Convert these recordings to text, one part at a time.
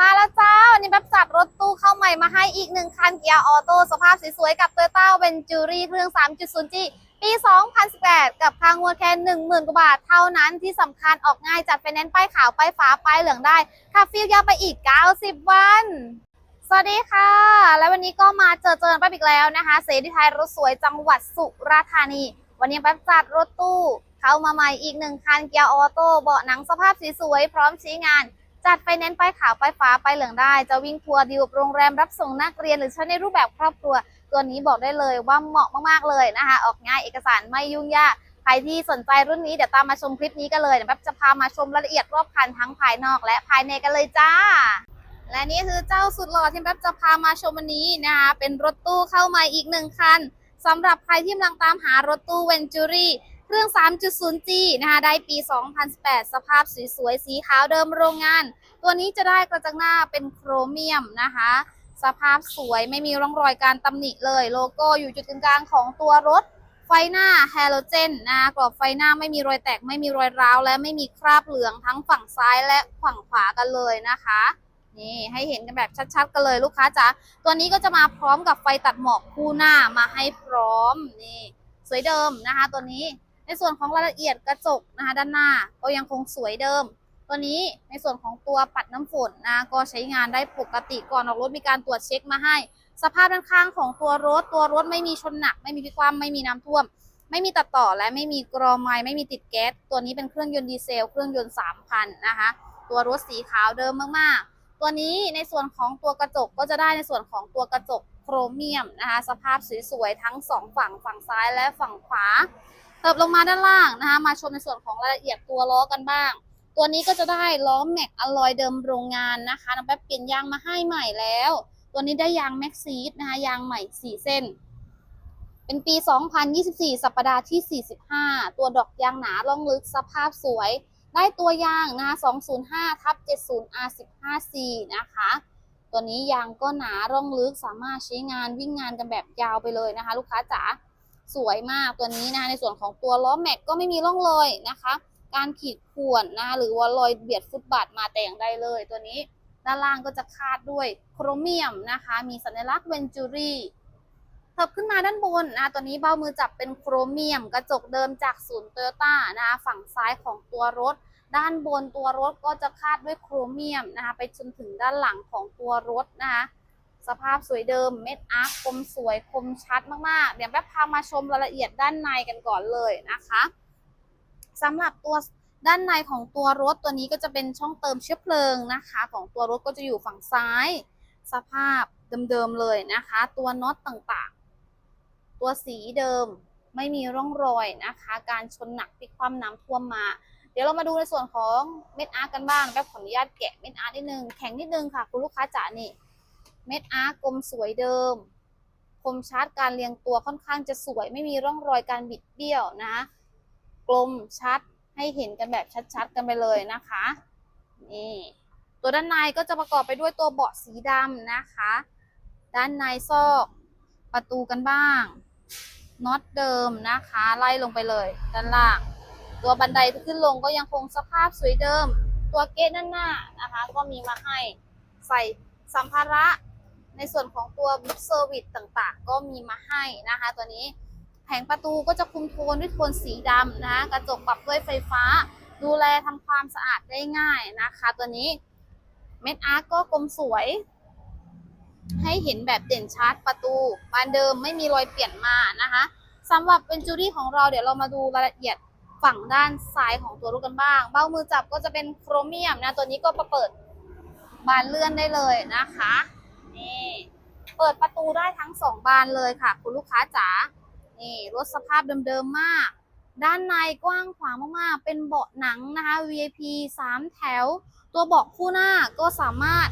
มาแล้วจ้าวันนี้แบบจัดรถตู้เข้าใหม่มาให้อีกหนึ่งคันเกียร์ออโต้สภาพสวยๆกับ Toyota v e n t u r i เครื่อง 3.0G ปี 2018 กับค่างวดแค่ 10,000 กว่าบาทเท่านั้นที่สำคัญออกง่ายจัดไฟแนนซ์ป้ายขาว ป้ายฟ้า ป้ายเหลืองได้ค่าฟิลยาวไปอีก 90 วัน สวัสดีค่ะ และวันนี้ก็มาเจอเจอกันแป๊บอีกแล้วนะคะ เสรีไทยรถสวยจังหวัดสุราษฎร์ธานี วันนี้แป๊บจัดรถตู้ เข้ามาใหม่อีกหนึ่งคันเกียร์ออโต้เบาะหนังสภาพสวยพร้อมใช้งาน จัดไฟแนนซ์ป้ายขาวป้ายฟ้าป้ายเหลืองได้ จะวิ่งทัวร์ดีลกับโรงแรมรับส่งนักเรียนหรือใช้ในรูปแบบครอบครัว ตัวนี้บอกได้เลยว่าเหมาะมากๆเลยนะคะ ออกง่ายเอกสารไม่ยุ่งยากใครที่สนใจรุ่นนี้เดี๋ยวตามมาชมคลิปนี้กันเลยเดี๋ยวแป๊บจะพามาชมรายละเอียดรอบคันทั้งภายนอกและภายในกันเลยจ้า และนี่คือเจ้าสุดหล่อที่แป๊บจะพามาชมวันนี้นะคะเป็นรถตู้เข้ามาอีกหนึ่งคันสำหรับใครที่กำลังตามหารถตู้เวนจูรี่เครื่อง 3.0G นะคะได้ปี 2018 สภาพสวยๆ สีขาวเดิมโรงงาน ตัวนี้จะได้กระจังหน้าเป็นโครเมียมนะคะ สภาพสวยไม่มีร่องรอยการตำหนิเลย โลโก้อยู่จุดกลางๆของตัวรถ ไฟหน้าแฮโลเจนนะกรอบไฟหน้าไม่มีรอยแตกไม่มีรอยร้าว และไม่มีคราบเหลืองทั้งฝั่งซ้ายและฝั่งขวากันเลยนะคะนี่ให้เห็นกันแบบชัดๆ กันเลยลูกค้าจ๋าตัวนี้ก็จะมาพร้อมกับไฟตัดหมอกคู่หน้ามาให้พร้อมนี่สวยเดิมนะคะ ตัวนี้ในส่วนของรายละเอียดกระจกนะคะ ด้านหน้าก็ยังคงสวยเดิม ตัวนี้ในส่วนของตัวปัดน้ำฝนนะก็ใช้งานได้ปกติก่อนออกรถมีการตรวจเช็คมาให้ สภาพด้านข้างของตัวรถ ตัวรถไม่มีชนหนัก ไม่มีพิกคว่ำไม่มีน้ำท่วม ไม่มีตัดต่อและไม่มีกรอไม้ไม่มีติดแก๊สตัวนี้เป็นเครื่องยนต์ดีเซล เครื่องยนต์3,000นะคะตัวรถสีขาวเดิมมากๆ ตัวนี้ในส่วนของตัวกระจกก็จะได้ในส่วนของตัวกระจกโครเมียมนะคะสภาพสวยๆทั้งสองฝั่งฝั่งซ้ายและฝั่งขวาเติบลงมาด้านล่างนะคะมาชมในส่วนของรายละเอียดตัวล้อกันบ้าง ตัวนี้ก็จะได้ล้อแม็กอลลอยเดิมโรงงานนะคะน้องแป๊บเปลี่ยนยางมาให้ใหม่แล้ว ตัวนี้ได้ยางแม็กซีดนะคะยางใหม่ 4 เส้น เป็นปี 2024 สัปดาห์ที่ 45 ตัวดอกยางหนาล่องลึกสภาพสวย ได้ตัวยางนะคะ205ทับ70 R15C นะคะ ตัวนี้ยางก็หนาร่องลึกสามารถใช้งานวิ่งงานกันแบบยาวไปเลยนะคะ ลูกค้าจ๋าสวยมากตัวนี้นะคะในส่วนของตัวล้อแม็กก็ไม่มีร่องรอยนะคะ การขีดข่วนนะคะหรือว่ารอยเบียดฟุตบาทมาแต่อย่างใดเลย ตัวนี้ด้านล่างก็จะคาดด้วยโครเมียมนะคะ มีสัญลักษณ์เวนจูรี่เถิบขึ้นมาด้านบนนะคะตัวนี้เบ้ามือจับเป็นโครเมียม กระจกเดิมจากศูนย์โตโยต้านะคะฝั่งซ้ายของตัวรถ ด้านบนตัวรถก็จะคาดด้วยโครเมียมนะคะไปจนถึงด้านหลังของตัวรถนะคะสภาพสวยเดิมเม็ดอาร์คคมสวยคมชัดมากๆ เดี๋ยวแป๊บพามาชมรายละเอียดด้านในกันก่อนเลยนะคะ สำหรับตัวด้านในของตัวรถตัวนี้ก็จะเป็นช่องเติมเชื้อเพลิงนะคะ ของตัวรถก็จะอยู่ฝั่งซ้าย สภาพเดิมๆเลยนะคะ ตัวน็อตต่างๆ ตัวสีเดิมไม่มีร่องรอยนะคะ การชนหนักพลิกคว่ำน้ำท่วมมา เดี๋ยวเรามาดูในส่วนของเม็ดอาร์กันบ้างแป๊บขออนุญาตแกะเม็ดอาร์นิดนึงแข็งนิดนึงค่ะ คุณลูกค้าจ๋านี่เม็ดอาร์กลมสวยเดิมคมชัดการเรียงตัวค่อนข้างจะสวย ไม่มีร่องรอยการบิดเบี้ยวนะ กลมชัดให้เห็นกันแบบชัดๆ กันไปเลยนะคะนี่ตัวด้านในก็จะประกอบไปด้วยตัวเบาะสีดำนะคะ ด้านในซอกประตูกันบ้างน็อตเดิมนะคะ ไล่ลงไปเลยด้านล่าง ตัวบันไดขึ้นลงก็ยังคงสภาพสวยเดิม ตัวเกตด้านหน้านะคะ ก็มีมาให้ใส่สัมภาระ ในส่วนของตัวบุ๊กเซอร์วิสต่างๆ ก็มีมาให้นะคะ ตัวนี้ แผงประตูก็จะคุมโทนด้วยโทนสีดำนะคะกระจกปรับด้วยไฟฟ้า ดูแลทำความสะอาดได้ง่ายนะคะ ตัวนี้เม็ดอาร์ก็กลมสวย ให้เห็นแบบเด่นชัดประตูบานเดิมไม่มีรอยเปลี่ยนมานะคะสำหรับเป็นจูดี้ของเราเดี๋ยวเรามาดูรายละเอียดฝั่งด้านซ้ายของตัวรถกันบ้าง เบ้ามือจับก็จะเป็นโครเมียมนะ ตัวนี้ก็ปเปิดบานเลื่อนได้เลยนะคะ นี่ เปิดประตูได้ทั้งสองบานเลยค่ะ คุณลูกค้าจ๋า นี่รถสภาพเดิมๆมาก ด้านในกว้างขวางมากๆ เป็นเบาะหนังนะคะ VIP 3 แถว ตัวเบาะคู่หน้าก็สามารถ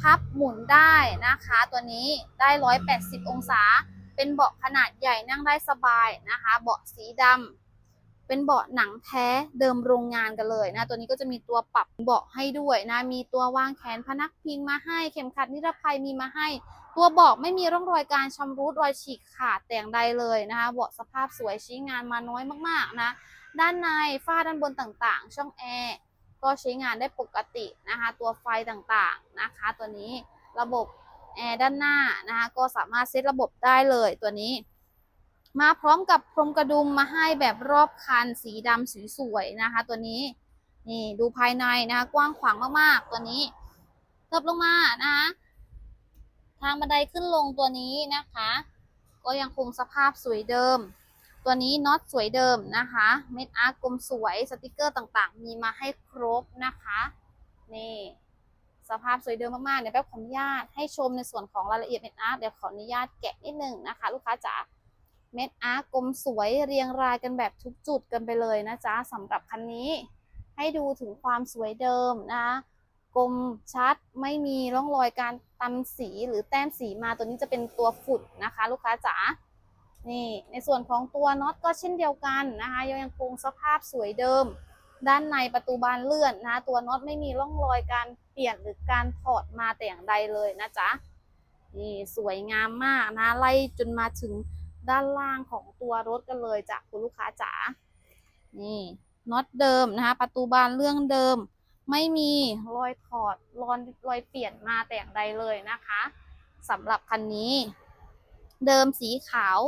พับหมุนได้นะคะ ตัวนี้ได้ 180 องศา เป็นเบาะขนาดใหญ่นั่งได้สบายนะคะ เบาะสีดำเป็นเบาะหนังแท้เดิมโรงงานกันเลยนะ ตัวนี้ก็จะมีตัวปรับเบาะให้ด้วยนะ มีตัววางแขนพนักพิงมาให้ เข็มขัดนิรภัยมีมาให้ ตัวเบาะไม่มีร่องรอยการชำรุดรอยฉีกขาดแต่อย่างใดเลยนะคะเบาะสภาพสวยใช้งานมาน้อยมากๆนะ ด้านในฝ้าด้านบนต่างๆ ช่องแอร์ก็ใช้งานได้ปกตินะคะ ตัวไฟต่างๆนะคะ ตัวนี้ระบบแอร์ด้านหน้านะคะก็สามารถเซตระบบได้เลยตัวนี้ มาพร้อมกับพรมกระดุมมาให้แบบรอบคันสีดำสีสวยนะคะ ตัวนี้นี่ดูภายในนะคะกว้างขวางมากๆ ตัวนี้เทิบลงมานะคะ ทางบันไดขึ้นลงตัวนี้นะคะ ก็ยังคงสภาพสวยเดิม ตัวนี้น็อตสวยเดิมนะคะ เม็ดอาร์กลมสวยสติกเกอร์ต่างๆ มีมาให้ครบนะคะนี่สภาพสวยเดิมมากๆเดี๋ยวแป๊บขออนุญาตให้ชมในส่วนของรายละเอียดเม็ดอาร์กเดี๋ยวขออนุญาตแกะนิดนึงนะคะ ลูกค้าจ๋าเม็ดอาร์กลมสวยเรียงรายกันแบบทุกจุดกันไปเลยนะจ๊ะสำหรับคันนี้ ให้ดูถึงความสวยเดิมนะ กลมชัดไม่มีร่องรอยการตำสีหรือแต้มสีมาตัวนี้จะเป็นตัวฝุ่นนะคะ ลูกค้าจ๋านี่ในส่วนของตัวน็อตก็เช่นเดียวกันนะคะยังคงสภาพสวยเดิม ด้านในประตูบานเลื่อนนะตัวน็อตไม่มีร่องรอยการเปลี่ยนหรือการถอดมาแต่อย่างใดเลยนะจ๊ะนี่สวยงามมากนะไล่จนมาถึงด้านล่างของตัวรถกันเลยจ้ะคุณลูกค้าจ๋านี่น็อตเดิมนะคะประตูบานเลื่อนเดิม ไม่มีรอยถอดรอยรอยเปลี่ยนมาแต่อย่างใดเลยนะคะสำหรับคันนี้ เดิมสีขาว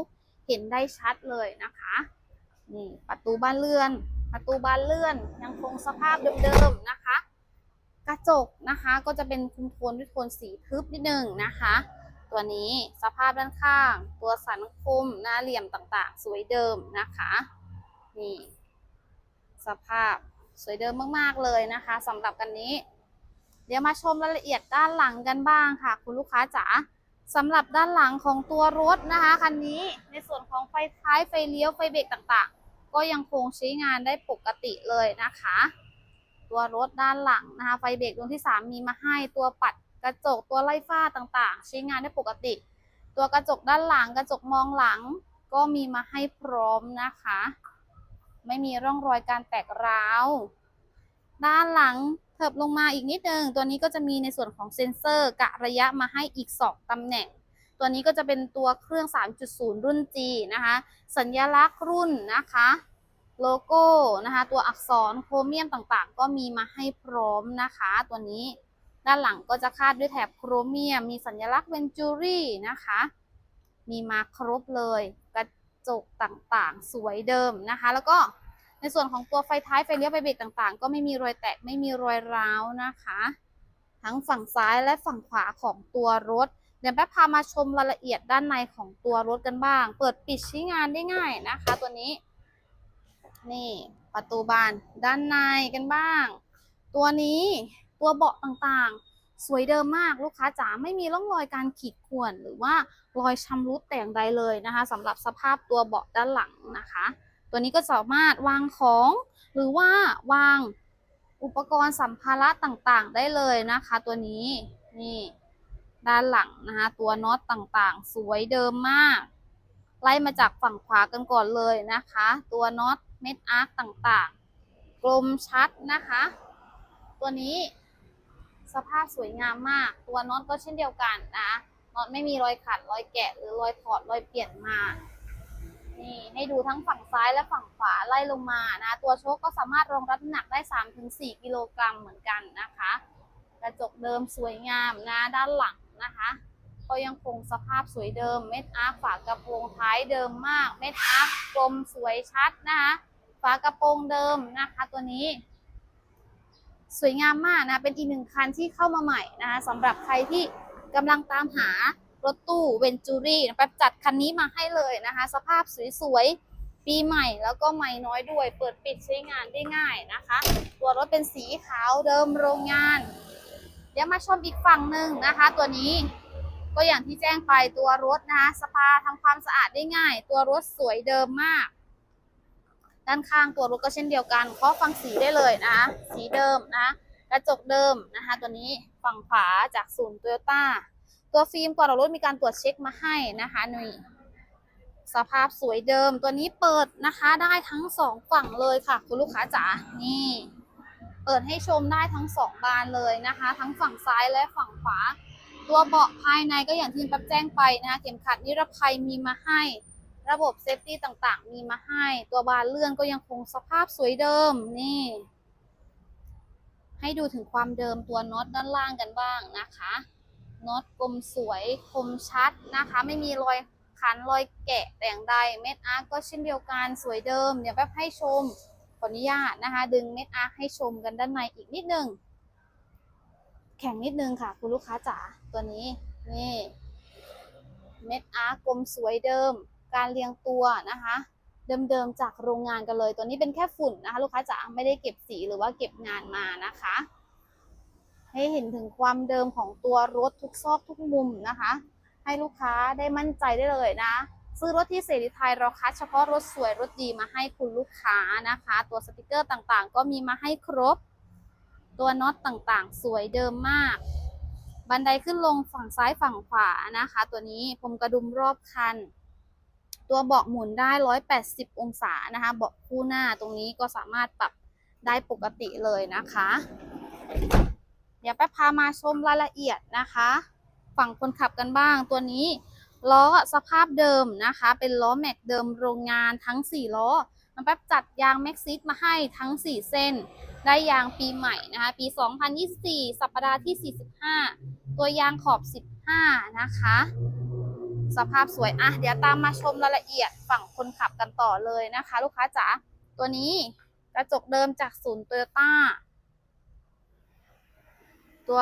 เห็นได้ชัดเลยนะคะนี่ประตูบ้านเลื่อน ประตูบ้านเลื่อนยังคงสภาพเดิมๆนะคะ กระจกนะคะก็จะเป็นคุมโทนด้วยโทนสีทึบนิดนึงนะคะ ตัวนี้สภาพด้านข้าง ตัวสันคมหน้าเหลี่ยมต่างๆ สวยเดิมนะคะ นี่ สภาพ สวยเดิมมากๆเลยนะคะสำหรับกันนี้ เดี๋ยวมาชมรายละเอียดด้านหลังกันบ้างค่ะ คุณลูกค้าจ๋าสำหรับด้านหลังของตัวรถนะคะคันนี้ในส่วนของไฟท้ายไฟเลี้ยวไฟเบรกต่างๆ ก็ยังคงใช้งานได้ปกติเลยนะคะ ตัวรถด้านหลังนะคะ ไฟเบรกดวงที่ 3 มีมาให้ตัวปัดกระจกตัวไล่ฝ้าต่างๆ ใช้งานได้ปกติ ตัวกระจกด้านหลังกระจกมองหลัง ก็มีมาให้พร้อมนะคะ ไม่มีร่องรอยการแตกร้าว ด้านหลังเถิบลงมาอีกนิดนึง ตัวนี้ก็จะมีในส่วนของเซ็นเซอร์กะระยะมาให้อีก 2ตำแหน่ง ตัวนี้ก็จะเป็นตัวเครื่อง 3.0 รุ่น G นะคะ สัญลักษณ์รุ่นนะคะ โลโก้นะคะ ตัวอักษรโครเมียมต่างๆ ก็มีมาให้พร้อมนะคะ ตัวนี้ด้านหลังก็จะคาดด้วยแถบโครเมียม มีสัญลักษณ์เวนจูรี่นะคะ มีมาครบเลย จกต่างๆ สวยเดิมนะคะ แล้วก็ในส่วนของตัวไฟท้ายไฟเลี้ยวไฟเบรกต่างๆ ก็ไม่มีรอยแตกไม่มีรอยร้าวนะคะ ทั้งฝั่งซ้ายและฝั่งขวาของตัวรถ เดี๋ยวแป๊บพามาชมรายละเอียดด้านในของตัวรถกันบ้าง เปิดปิดใช้งานได้ง่ายนะคะ ตัวนี้ นี่ประตูบานด้านในกันบ้าง ตัวนี้ตัวเบาะต่างๆ สวยเดิมมากลูกค้าจ๋าไม่มีร่องรอยการขีดข่วนหรือว่ารอยชำรุดแต่อย่างใดเลยนะคะสำหรับสภาพตัวเบาะด้านหลังนะคะ ตัวนี้ก็สามารถวางของ หรือว่าวางอุปกรณ์สัมภาระต่างๆ ได้เลยนะคะ ตัวนี้นี่ด้านหลังนะคะตัวน็อตต่างๆ สวยเดิมมาก ไล่มาจากฝั่งขวากันก่อนเลยนะคะ ตัวน็อตเม็ดอาร์คต่างๆ กลมชัดนะคะ ตัวนี้ สภาพสวยงามมาก ตัวน็อตก็เช่นเดียวกันนะน็อตไม่มีรอยขัดรอยแกะหรือรอยถอดรอยเปลี่ยนมา นี่ให้ดูทั้งฝั่งซ้ายและฝั่งขวาไล่ลงมานะ ตัวโชคก็สามารถรองรับน้ำหนักได้ 3-4 กิโลกรัมเหมือนกันนะคะ กระจกเดิมสวยงามนะด้านหลังนะคะก็ยังคงสภาพสวยเดิมเม็ดอาร์ฝากระโปรงท้ายเดิมมาก เม็ดอาร์กลมสวยชัดนะคะฝากระโปรงเดิมนะคะ ตัวนี้ สวยงามมากนะเป็นอีกหนึ่งคันที่เข้ามาใหม่นะคะสำหรับใครที่กำลังตามหารถตู้เวนจูรี่แป๊บจัดคันนี้มาให้เลยนะคะ สภาพสวยๆ ปีใหม่แล้วก็ใหม่น้อยด้วย เปิดปิดใช้งานได้ง่ายนะคะ ตัวรถเป็นสีขาวเดิมโรงงาน เดี๋ยวมาชมอีกฝั่งหนึ่งนะคะ ตัวนี้ก็อย่างที่แจ้งไปตัวรถนะคะสปาทำความสะอาดได้ง่าย ตัวรถสวยเดิมมาก ด้านข้างตัวรถก็เช่นเดียวกันเคาะฟังสีได้เลยนะคะสีเดิมนะกระจกเดิมนะคะตัวนี้ฝั่งขวาจากศูนย์โตโยต้าตัวฟิล์มก่อนออกรถมีการตรวจเช็คมาให้นะคะนี่สภาพสวยเดิมตัวนี้เปิดนะคะได้ทั้งสองฝั่งเลยค่ะ คุณลูกค้าจ๋านี่เปิดให้ชมได้ทั้งสองบานเลยนะคะ ทั้งฝั่งซ้ายและฝั่งขวา ตัวเบาะภายในก็อย่างที่แป๊บแจ้งไปนะคะเข็มขัดนิรภัยมีมาให้ ระบบเซฟตี้ต่างๆ มีมาให้ ตัวบานเลื่อนก็ยังคงสภาพสวยเดิมนี่ ให้ดูถึงความเดิมตัวน็อตด้านล่างกันบ้างนะคะน็อตกลมสวยคมชัดนะคะ ไม่มีรอยขันรอยแกะแต่อย่างใดเม็ดอาร์ก็เช่นเดียวกันสวยเดิม เดี๋ยวแป๊บให้ชมขออนุญาตนะคะ ดึงเม็ดอาร์ให้ชมกันด้านในอีกนิดนึงแข็งนิดนึงค่ะ คุณลูกค้าจ๋าตัวนี้นี่เม็ดอาร์กลมสวยเดิม การเรียงตัวนะคะ เดิมๆจากโรงงานกันเลย ตัวนี้เป็นแค่ฝุ่นนะคะ ลูกค้าจ๋าไม่ได้เก็บสีหรือว่าเก็บงานมานะคะ ให้เห็นถึงความเดิมของตัวรถทุกซอกทุกมุมนะคะ ให้ลูกค้าได้มั่นใจได้เลยนะซื้อรถที่เสรีไทยเราคัดเฉพาะรถสวยรถดีมาให้คุณลูกค้านะคะ ตัวสติกเกอร์ต่างๆ ก็มีมาให้ครบ ตัวน็อตต่างๆ สวยเดิมมาก บันไดขึ้นลงฝั่งซ้ายฝั่งขวานะคะ ตัวนี้พรมกระดุมรอบคัน ตัวเบาะหมุนได้ 180 องศานะคะ เบาะคู่หน้าตรงนี้ก็สามารถปรับได้ปกติเลยนะคะ เดี๋ยวไปพามาชมรายละเอียดนะคะ ฝั่งคนขับกันบ้างตัวนี้ล้อสภาพเดิมนะคะ เป็นล้อแม็กเดิมโรงงานทั้ง 4 ล้อน้องแป๊บจัดยางแม็กซิสมาให้ทั้ง 4 เส้น ได้ยางปีใหม่นะคะ ปี 2024 สัปดาห์ที่ 45 ตัวยางขอบ 15 นะคะ สภาพสวยอะเดี๋ยวตามมาชมรายละเอียดฝั่งคนขับกันต่อเลยนะคะ ลูกค้าจ๋าตัวนี้กระจกเดิมจากศูนย์โตโยต้าตัว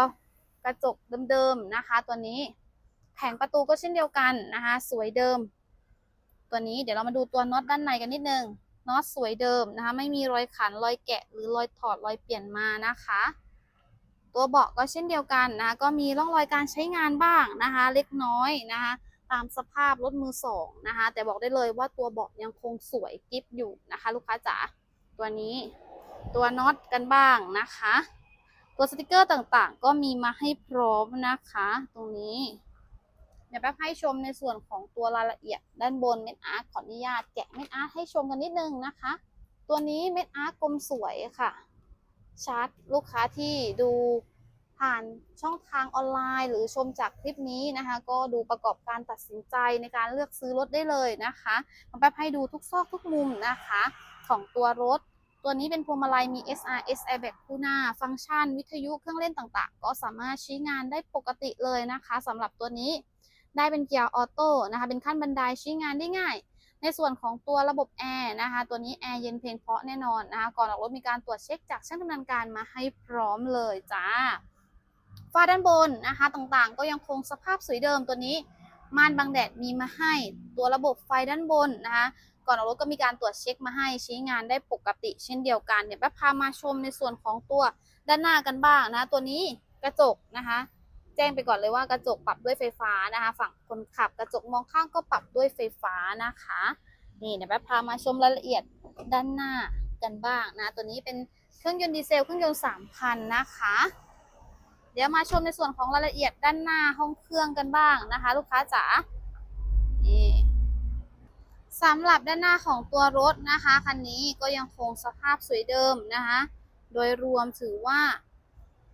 กระจกเดิมๆนะคะ ตัวนี้แผงประตูก็เช่นเดียวกันนะคะ สวยเดิม ตัวนี้เดี๋ยวเรามาดูตัวน็อตด้านในกันนิดนึงน็อตสวยเดิมนะคะ ไม่มีรอยขันรอยแกะหรือรอยถอดรอยเปลี่ยนมานะคะ ตัวเบาะก็เช่นเดียวกันนะ ก็มีร่องรอยการใช้งานบ้างนะคะ เล็กน้อยนะคะ ตามสภาพรถมือสองนะคะ แต่บอกได้เลยว่าตัวเบาะยังคงสวยกิฟอยู่นะคะ ลูกค้าจ๋าตัวนี้ตัวน็อตกันบ้างนะคะ ตัวสติกเกอร์ต่างๆ ก็มีมาให้พร้อมนะคะ ตรงนี้ เดี๋ยวแป๊บให้ชมในส่วนของตัวรายละเอียดด้านบนเม็ดอาร์ตขออนุญาตแกะเม็ดอาร์ตให้ชมกันนิดนึงนะคะ ตัวนี้เม็ดอาร์ตกลมสวยค่ะชาร์จลูกค้าที่ดู ผ่านช่องทางออนไลน์ หรือชมจากคลิปนี้นะคะ ก็ดูประกอบการตัดสินใจในการเลือกซื้อรถได้เลยนะคะน้องแป๊บให้ดูทุกซอกทุกมุมนะคะ ของตัวรถ ตัวนี้เป็นพวงมาลัยมี SRS airbag คู่หน้า ฟังก์ชัน วิทยุเครื่องเล่นต่างๆ ก็สามารถใช้งานได้ปกติเลยนะคะสำหรับตัวนี้ได้เป็นเกียร์ออโต้นะคะ เป็นขั้นบันไดใช้งานได้ง่าย ในส่วนของตัวระบบแอร์นะคะ ตัวนี้แอร์เย็นเพลงเพราะแน่นอนนะคะ ก่อนออกรถมีการตรวจเช็คจากช่างดำเนินการมาให้พร้อมเลยจ้า ฝ้าด้านบนนะคะต่างๆ ก็ยังคงสภาพสวยเดิมตัวนี้ ม่านบังแดดมีมาให้ตัวระบบไฟด้านบนนะคะก่อนออกรถก็มีการตรวจเช็คมาให้ใช้งานได้ปกติ เช่นเดียวกันเดี๋ยแป๊บพามาชมในส่วนของตัวด้านหน้ากันบ้างนะตัวนี้กระจกนะคะ แจ้งไปก่อนเลยว่ากระจกปรับด้วยไฟฟ้านะคะ ฝั่งคนขับกระจกมองข้างก็ปรับด้วยไฟฟ้านะคะ นี่เดี๋ยวแป๊บพามาชมรายละเอียดด้านหน้ากันบ้างนะ ตัวนี้เป็นเครื่องยนต์ดีเซล เครื่องยนต์ 3,000 นะคะ เดี๋ยวมาชมในส่วนของรายละเอียดด้านหน้าห้องเครื่องกันบ้างนะคะ ลูกค้าจ๋านี่สำหรับด้านหน้าของตัวรถนะคะคันนี้ก็ยังคงสภาพสวยเดิมนะคะ โดยรวมถือว่า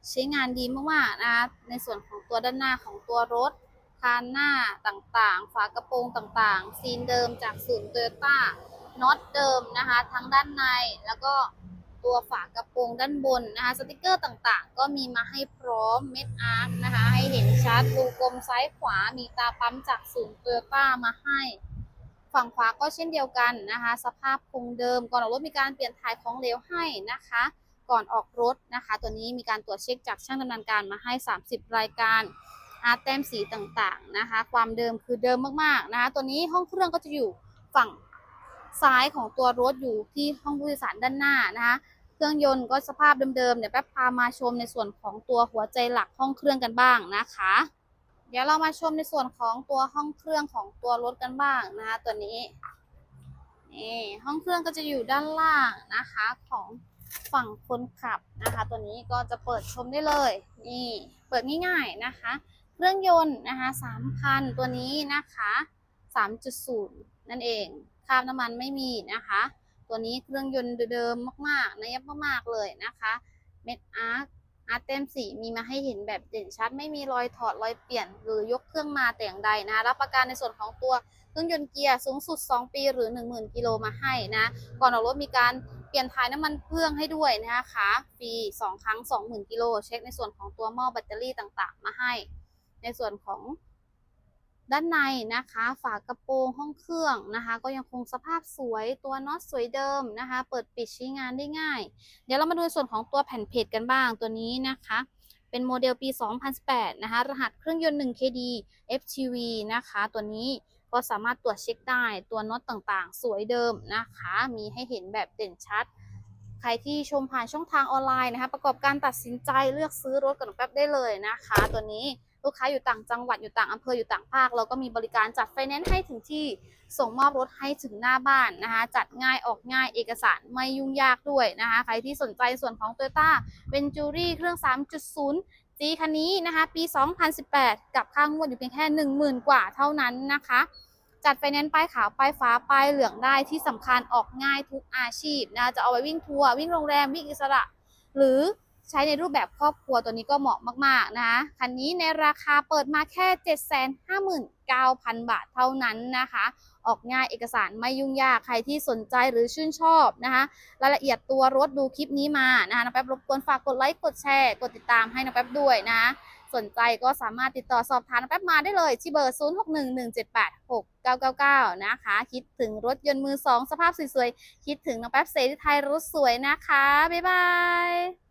ใช้งานดีมากๆนะคะในส่วนของตัวด้านหน้าของตัวรถคานหน้าต่างๆ ฝากระโปรงต่างๆ ซีนเดิมจากศูนย์โตโยต้าน็อตเดิมนะคะ ทั้งด้านในแล้วก็ ตัวฝากระโปรงด้านบนนะคะ สติกเกอร์ต่างๆ ก็มีมาให้พร้อมเม็ดอาร์ตนะคะ ให้เห็นชัดดูกลมซ้ายขวา มีตาปั๊มจากศูนย์โตโยต้ามาให้ ฝั่งขวาก็เช่นเดียวกันนะคะ สภาพคงเดิม ก่อนออกรถมีการเปลี่ยนถ่ายของเหลวให้นะคะ ก่อนออกรถนะคะ ตัวนี้มีการตรวจเช็คจากช่างดำเนินการมาให้ 30 รายการอาร์ตแต้มสีต่างๆนะคะ ความเดิมคือเดิมมากๆนะคะ ตัวนี้ห้องเครื่องก็จะอยู่ฝั่งซ้ายของตัวรถอยู่ที่ห้องผู้โดยสารด้านหน้านะคะ เครื่องยนต์ก็สภาพเดิมๆ เดี๋ยวแป๊บพามาชมในส่วนของตัวหัวใจหลักห้องเครื่องกันบ้างนะคะ เดี๋ยวเรามาชมในส่วนของตัวห้องเครื่องของตัวรถกันบ้างนะคะตัวนี้นี่ห้องเครื่องก็จะอยู่ด้านล่างนะคะของฝั่งคนขับนะคะ ตัวนี้ก็จะเปิดชมได้เลยนี่เปิดง่ายๆนะคะ เครื่องยนต์นะคะ3,000ตัวนี้นะคะ 3.0 นั่นเองคราบน้ำมันไม่มีนะคะ ตัวนี้เครื่องยนต์เดิมมากๆนะยับมากๆเลยนะคะเม็ดอาร์คอาร์เต็มสีมีมาให้เห็นแบบเด่นชัด ไม่มีรอยถอดรอยเปลี่ยน หรือยกเครื่องมาแต่อย่างใดนะรับประกันในส่วนของตัวเครื่องยนต์เกียร์สูงสุด 2 ปีหรือ 10,000 กิโลมาให้นะ ก่อนออกรถมีการเปลี่ยนถ่ายน้ำมันเครื่องให้ด้วยนะคะฟรี2 ครั้ง 20,000 กิโลเช็คในส่วนของตัวหม้อแบตเตอรี่ต่างๆ มาให้ ในส่วนของ ด้านในนะคะ ฝากระโปรงห้องเครื่องนะคะ ก็ยังคงสภาพสวยตัวน็อตสวยเดิมนะคะ เปิดปิดใช้งานได้ง่าย เดี๋ยวเรามาดูส่วนของตัวแผ่นเพจกันบ้างตัวนี้นะคะ เป็นโมเดลปี 2018 นะคะ รหัสเครื่องยนต์ 1KD FTV นะคะ ตัวนี้ก็สามารถตรวจเช็คได้ตัวน็อตต่างๆ สวยเดิมนะคะ มีให้เห็นแบบเด่นชัด รที่ชมผ่านช่องทางออนไลน์นะคะ ประกอบการตัดสินใจเลือกซื้อรถกับน้องแป๊บได้เลยนะคะ ตัวนี้ลูกค้าอยู่ต่างจังหวัดอยู่ต่างอำเภออยู่ต่างภาค เราก็มีบริการจัดไฟแนนซ์ให้ถึงที่ส่งมอบรถให้ถึงหน้าบ้านนะคะ จัดง่ายออกง่ายเอกสารไม่ยุ่งยากด้วยนะคะ ใครที่สนใจส่วนของ t o y ต้าเวนจูรี่เครื่อง 3.0 G คันนี้นะคะ ปี 2018 กับค่างวดอยู่เพียงแค่ 10,000 กว่าเท่านั้นนะคะ จัดไฟแนนซ์ป้ายขาวป้ายฟ้าป้ายเหลืองได้ที่สำคัญออกง่ายทุกอาชีพนะจะเอาไว้วิ่งทัวร์วิ่งโรงแรมวิ่งอิสระ หรือใช้ในรูปแบบครอบครัวตัวนี้ก็เหมาะมากๆนะคะคันนี้ในราคาเปิดมาแค่ 759,000 บาทเท่านั้นนะคะ ออกง่ายเอกสารไม่ยุ่งยากใครที่สนใจหรือชื่นชอบนะคะรายละเอียดตัวรถดูคลิปนี้มานะคะน้องแป๊บรบกวนฝากกดไลค์กดแชร์ กดติดตามให้น้องแป๊บด้วยนะ สนใจก็สามารถติดต่อสอบถามน้องแป๊บมาได้เลยที่เบอร์ 0611786999 นะคะ คิดถึงรถยนต์มือสองสภาพสวยๆ คิดถึงน้องแป๊บเซที่ไทยรถสวยนะคะ บ๊ายบาย